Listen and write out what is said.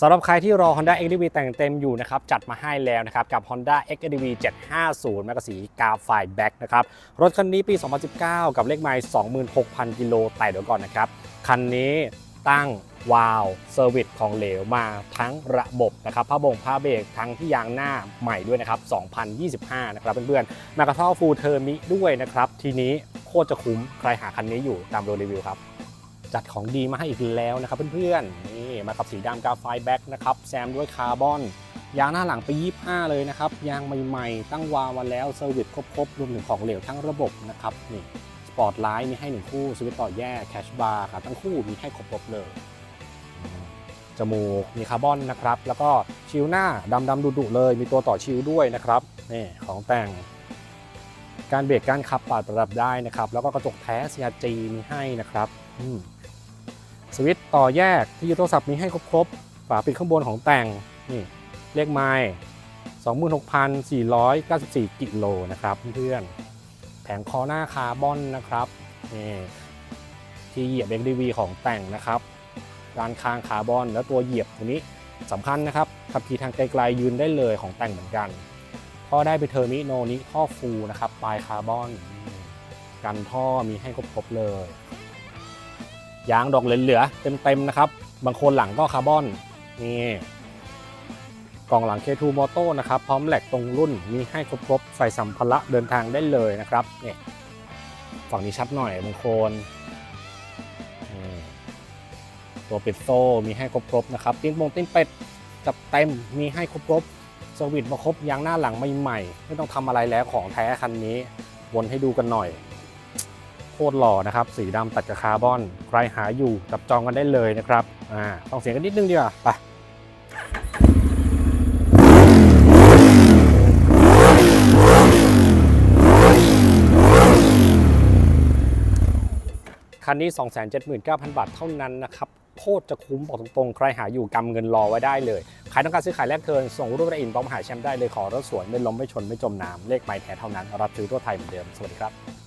สำหรับใครที่รอ Honda XDV แต่งเต็มอยู่นะครับ จัดมาให้แล้วนะครับกับ Honda XDV 750แมกกาซีกาไฟแบ็กนะครับ รถคันนี้ปี 2019 กับเลขไมล์26,000 กิโลแต่เดี๋ยวก่อนนะครับ คันนี้ตั้งวาล์วเซอร์วิสของเหลวมาทั้งระบบนะครับผ้าบ่งผ้าเบรกทั้งที่ยางหน้าใหม่ด้วยนะครับ 2025 นะครับเพื่อนๆแมกกาท่อฟูลเทอร์มิด้วยนะครับ ทีนี้โคตรจะคุ้มใครหาคันนี้อยู่ตามรีวิวครับ จัดของดีมาให้อีกแล้วนะครับเพื่อนๆนี่มากับสีดำกาไฟแบ็กนะครับแซมด้วยคาร์บอนยางหน้าหลังปี 25 เลยนะครับ ยางใหม่ๆ ตั้งวาวมาแล้วเซอร์วิสครบๆ รวมถึงของเหลวทั้งระบบนะครับ นี่ สปอร์ตไลท์มีให้หนึ่งคู่ สวิตช์ต่อแยกแคชบาร์ขาตั้งคู่มีให้ครบๆเลย จมูก มีคาร์บอนนะครับ แล้วก็ชิลหน้าดำๆดุๆเลย มีตัวต่อชิลด้วยนะครับ นี่ของแต่ง การเบรกการขับปาดประดับได้นะครับ แล้วก็กระจกแท้ CRG มีให้นะครับ อืม สวิตต่อแยกที่ยึดโทรศัพท์มีให้ครบๆ ฝาปิดข้างบนของแต่งนี่เลขไมล์26,494 กิโลนะครับเพื่อนๆ แผงคอหน้าคาร์บอนนะครับนี่ที่เหยียบ XDV ของแต่งนะครับด้านข้างคาร์บอน แล้วตัวเหยียบตัวนี้สำคัญนะครับขับขี่ทางไกลๆยืนได้เลยของแต่งเหมือนกันท่อได้ไปเทอร์มิโนนี้ท่อฟูนะครับปลายคาร์บอน กันท่อมีให้ครบๆเลย ยางดอกเหลือๆเต็มๆนะครับ บางคนหลังก็คาร์บอนนี่กล่องหลัง K2 Moto นะครับ พร้อมแหลกตรงรุ่นมีให้ครบๆ ใส่สัมภาระเดินทางได้เลยนะครับนี่ฝั่งนี้ชัดหน่อยบางคนนี่ตัวปิดโซ่มีให้ครบๆนะครับติ้นมงติ้นเป็ดจับเต็มมีให้ครบๆสวิตช์มาครบยางหน้าหลังใหม่ๆไม่ต้องทำอะไรแล้วของแท้คันนี้วนให้ดูกันหน่อย โคตรหล่อนะครับ สีดำตัดกับคาร์บอน ใครหาอยู่จับจองกันได้เลยนะครับอ่าต้องเสียงกันนิดนึงดีกว่าไปคันนี้ 279,000 บาทเท่านั้นนะครับ โคตรจะคุ้มบอกตรงๆ ใครหาอยู่กำเงินรอไว้ได้เลยใครต้องการซื้อขายแลกเทินส่งรูประอินบ็อมหาแชมป์ได้เลยขอรถสวย ไม่ล้มไม่ชนไม่จมน้ำเลขไม้แท้เท่านั้น รับซื้อทั่วไทยเหมือนเดิม สวัสดีครับ